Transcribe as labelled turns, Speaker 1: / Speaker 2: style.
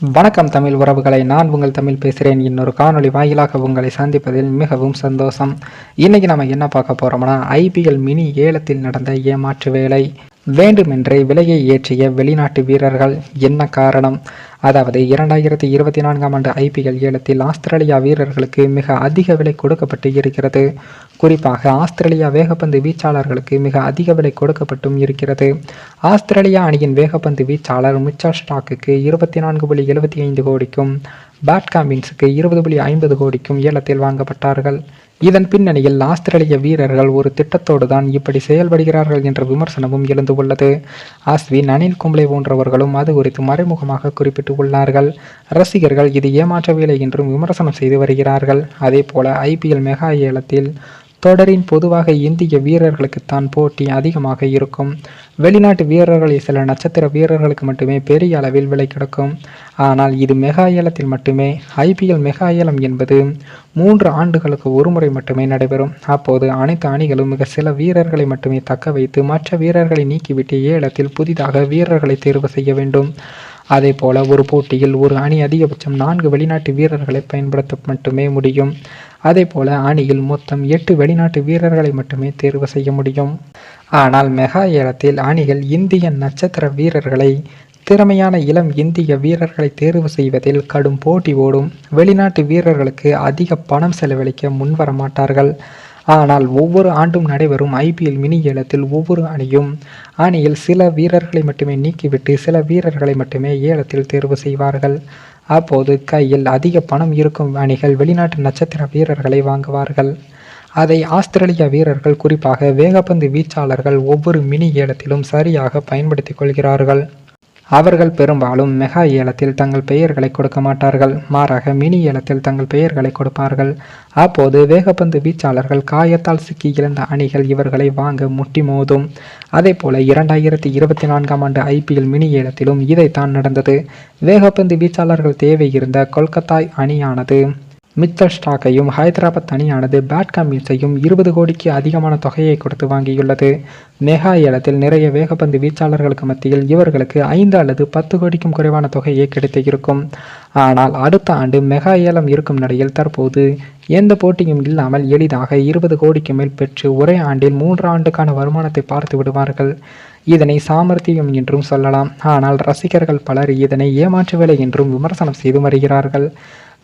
Speaker 1: வணக்கம் தமிழ் உறவுகளை நான் உங்கள் தமிழ் பேசுகிறேன். இன்னொரு காணொளி வாயிலாக உங்களை சந்திப்பதில் மிகவும் சந்தோஷம். இன்னைக்கு நம்ம என்ன பார்க்க போறோம்னா ஐபிஎல் மினி ஏலத்தில் நடந்த ஏமாற்று வேலை. வேண்டுமென்றே விலையை ஏற்றிய வெளிநாட்டு வீரர்கள் என்ன காரணம்? அதாவது இரண்டாயிரத்தி இருபத்தி நான்காம் ஆண்டு ஐபிஎல் ஏலத்தில் ஆஸ்திரேலியா வீரர்களுக்கு மிக அதிக விலை கொடுக்கப்பட்டு இருக்கிறது. குறிப்பாக ஆஸ்திரேலியா வேகப்பந்து வீச்சாளர்களுக்கு மிக அதிக விலை கொடுக்கப்பட்டும் இருக்கிறது. ஆஸ்திரேலியா அணியின் வேகப்பந்து வீச்சாளர் மிச்சல் ஸ்டாக்குக்கு இருபத்தி நான்கு புள்ளி எழுபத்தி ஐந்து கோடிக்கும் பேட் காம்பின்ஸுக்கு இருபது புள்ளி ஐம்பது கோடிக்கும் ஏலத்தில் வாங்கப்பட்டார்கள். இதன் பின்னணியில் ஆஸ்திரேலிய வீரர்கள் ஒரு திட்டத்தோடு தான் இப்படி செயல்படுகிறார்கள் என்ற விமர்சனமும் எழுந்து உள்ளது. அஸ்வின் அனில் கும்ளே போன்றவர்களும் அது குறித்து மறைமுகமாக குறிப்பிட்டு உள்ளார்கள் ரசிகர்கள் இது ஏமாற்றவில்லை என்றும் விமர்சனம் செய்து வருகிறார்கள். அதே போல ஐபிஎல் மெகா ஏலத்தில் தொடரின் பொதுவாக இந்திய வீரர்களுக்குத்தான் போட்டி அதிகமாக இருக்கும். வெளிநாட்டு வீரர்களில் சில நட்சத்திர வீரர்களுக்கு மட்டுமே பெரிய அளவில் விலை கிடைக்கும். ஆனால் இது மெகா ஏலத்தில் மட்டுமே ஐபிஎல் மெகா ஏலம் என்பது மூன்று ஆண்டுகளுக்கு ஒருமுறை மட்டுமே நடைபெறும். அப்போது அனைத்து அணிகளும் மிக சில வீரர்களை மட்டுமே தக்க வைத்து மற்ற வீரர்களை நீக்கிவிட்டு ஏலத்தில் புதிதாக வீரர்களை தேர்வு செய்ய வேண்டும். அதே போல ஒரு போட்டியில் ஒரு அணி அதிகபட்சம் நான்கு வெளிநாட்டு வீரர்களை பயன்படுத்த மட்டுமே முடியும். அதே போல அணியில் மொத்தம் எட்டு வெளிநாட்டு வீரர்களை மட்டுமே தேர்வு செய்ய முடியும். ஆனால் மெகா ஏலத்தில் அணிகள் இந்திய நட்சத்திர வீரர்களை திறமையான இளம் இந்திய வீரர்களை தேர்வு செய்வதில் கடும் போட்டி ஓடும். வெளிநாட்டு வீரர்களுக்கு அதிக பணம் செலவழிக்க முன்வர மாட்டார்கள் ஆனால் ஒவ்வொரு ஆண்டும் நடைபெறும் ஐபிஎல் மினி ஏலத்தில் ஒவ்வொரு அணியும் அணியில் சில வீரர்களை மட்டுமே நீக்கிவிட்டு சில வீரர்களை மட்டுமே ஏலத்தில் தேர்வு செய்வார்கள். அப்போது கையில் அதிக பணம் இருக்கும் அணிகள் வெளிநாட்டு நட்சத்திர வீரர்களை வாங்குவார்கள். அதை ஆஸ்திரேலிய வீரர்கள் குறிப்பாக வேகப்பந்து வீச்சாளர்கள் ஒவ்வொரு மினி ஏலத்திலும் சரியாக பயன்படுத்திக் கொள்கிறார்கள். அவர்கள் பெரும்பாலும் மெகா ஏலத்தில் தங்கள் பெயர்களை கொடுக்க மாட்டார்கள். மாறாக மினி ஏலத்தில் தங்கள் பெயர்களை கொடுப்பார்கள். அப்போது வேகப்பந்து வீச்சாளர்கள் காயத்தால் சிக்கி இழந்த அணிகள் இவர்களை வாங்க முட்டி மோதும். அதே போல இரண்டாயிரத்தி இருபத்தி நான்காம் ஆண்டு ஐபிஎல் மினி ஏலத்திலும் இதைத்தான் நடந்தது. வேகப்பந்து வீச்சாளர்கள் தேவை இருந்த கொல்கத்தா அணியானது மித்தல் ஸ்டாக்கையும் ஹைதராபாத் அணியானது பேட் கம்மின்ஸையும் இருபது கோடிக்கு அதிகமான தொகையை கொடுத்து வாங்கியுள்ளது. மெகா ஏலத்தில் நிறைய வேகப்பந்து வீச்சாளர்களுக்கு மத்தியில் இவர்களுக்கு ஐந்து அல்லது பத்து கோடிக்கும் குறைவான தொகையே கிடைத்து இருக்கும். ஆனால் அடுத்த ஆண்டு மெகா ஏலம் இருக்கும் நிலையில் தற்போது எந்த போட்டியும் இல்லாமல் எளிதாக இருபது கோடிக்கு மேல் பெற்று ஒரே ஆண்டில் மூன்று ஆண்டுக்கான வருமானத்தை பார்த்து விடுவார்கள். இதனை சாமர்த்தியம் என்றும் சொல்லலாம். ஆனால் ரசிகர்கள் பலர் இதனை ஏமாற்றவில்லை என்றும் விமர்சனம் செய்து வருகிறார்கள்.